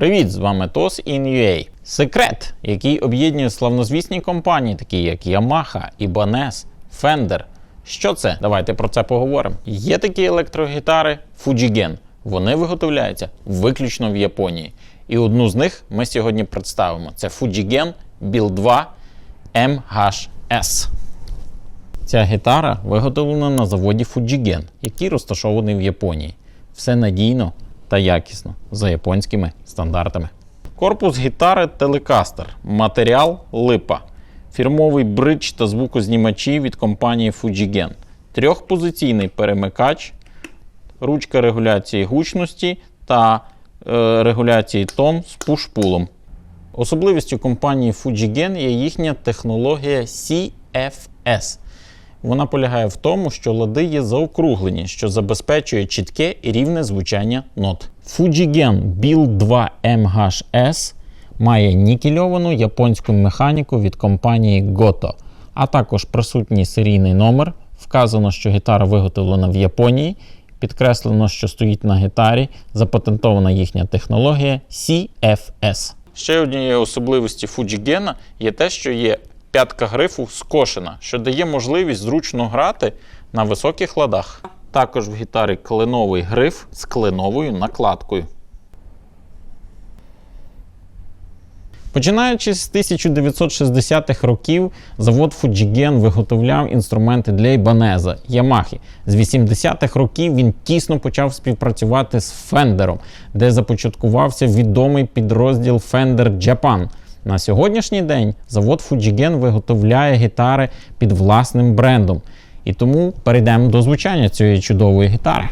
Привіт, з вами TOS in.ua. Секрет, який об'єднує славнозвісні компанії, такі як Yamaha, Ibanez, Fender. Що це? Давайте про це поговоримо. Є такі електрогітари Fujigen. Вони виготовляються виключно в Японії. І одну з них ми сьогодні представимо. Це Fujigen Build 2 MHS. Ця гітара виготовлена на заводі Fujigen, який розташований в Японії. Все надійно та якісно за японськими стандартами. Корпус гітари Telecaster. Матеріал липа. Фірмовий бридж та звукознімачі від компанії Fujigen. Трьохпозиційний перемикач, ручка регуляції гучності та е, регуляції тон з пуш-пулом. Особливістю компанії Fujigen є їхня технологія CFS. Вона полягає в тому, що лади є заокруглені, що забезпечує чітке і рівне звучання нот. Fujigen Build 2 MHS має нікельовану японську механіку від компанії Goto, а також присутній серійний номер. Вказано, що гітара виготовлена в Японії. Підкреслено, що стоїть на гітарі запатентована їхня технологія CFS. Ще однією особливістю Fujigen є те, що є п'ятка грифу скошена, що дає можливість зручно грати на високих ладах. Також в гітарі кленовий гриф з кленовою накладкою. Починаючи з 1960-х років, завод Fujigen виготовляв інструменти для Ibanez, Yamaha. З 80-х років він тісно почав співпрацювати з Fenderом, де започаткувався відомий підрозділ Fender Japan. На сьогоднішній день завод Fujigen виготовляє гітари під власним брендом. І тому перейдемо до звучання цієї чудової гітари.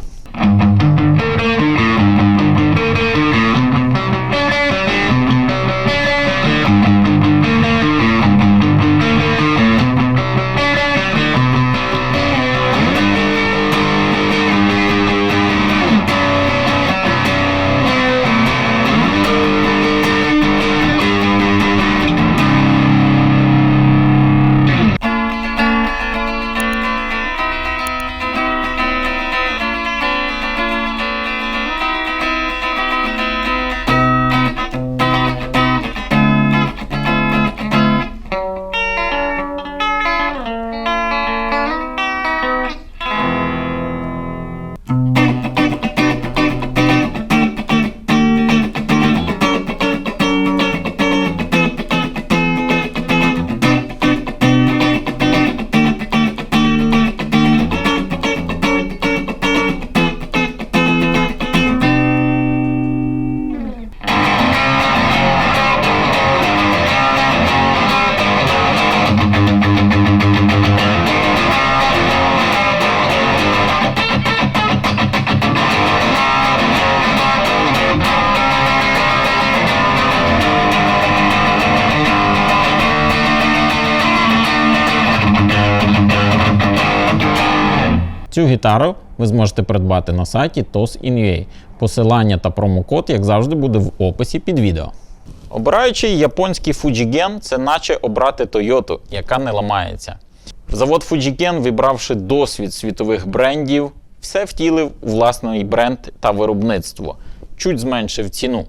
Цю гітару ви зможете придбати на сайті TOS.in.ua. Посилання та промокод, як завжди, буде в описі під відео. Обираючи японський Fujigen, це наче обрати Toyota, яка не ламається. Завод Fujigen, вибравши досвід світових брендів, все втілив у власний бренд та виробництво, чуть зменшив ціну.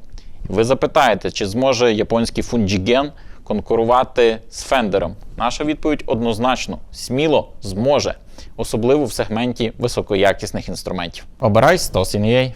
Ви запитаєте, чи зможе японський Fujigen конкурувати з Фендером? Наша відповідь однозначно: сміло зможе, особливо в сегменті високоякісних інструментів. Обирай 100 CNA.